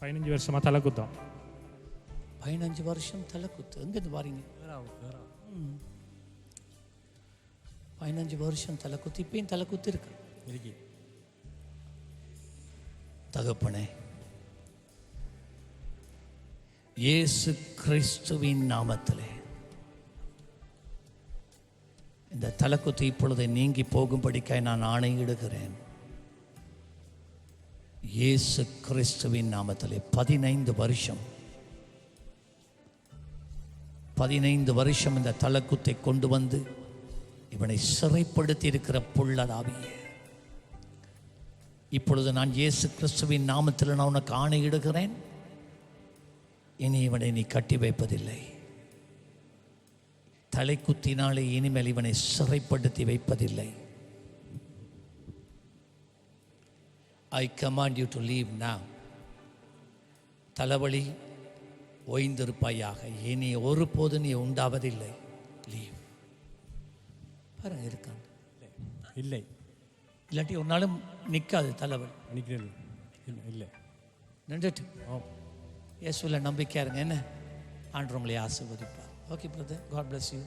பதினஞ்சு வருஷமாக தலை குத்தம் பதினஞ்சு வருஷம் தலை குத்து எங்கேருந்து வாரீங்க? ம். பதினஞ்சு வருஷம் தலை குத்து இப்பயும் தலை குத்து இருக்கு. இருக்கு. தகப்பனே இயேசு கிறிஸ்துவின் நாமத்திலே இந்த தலைக்குத்து இப்பொழுது நீங்கி போகும்படிக்காய் நான் ஆணையிடுகிறேன். இயேசு கிறிஸ்துவின் நாமத்தில் பதினைந்து வருஷம். பதினைந்து வருஷம் இந்த தலக்குத்தை கொண்டு வந்து இவனை சிறைப்படுத்தி இருக்கிற புள்ளதாவிய இப்பொழுது நான் இயேசு கிறிஸ்துவின் நாமத்தில் நான் உனக்கு ஆணையிடுகிறேன். இனி இவனை நீ கட்டி வைப்பதில்லை. தலைக்குத்தினாலே இனிமேல் இவனை சிறைப்படுத்தி வைப்பதில்லை. I command you to leave now. தலைவலி ஓய்ந்திருப்பாயாக. இனி ஒருபோது நீ உண்டாவதில்லை. லீவ் பாருங்க இருக்கான். இல்லை. இல்லாட்டி ஒரு நாளும் நிற்காது தலைவலி. நிற்கிறது இல்லை இல்லை. நின்றுட்டு. இயேசுவில் நம்பிக்கையா இருங்க என்ன? ஆண்டு உங்களை ஆசீர்வதிப்பார். Okay brother God bless you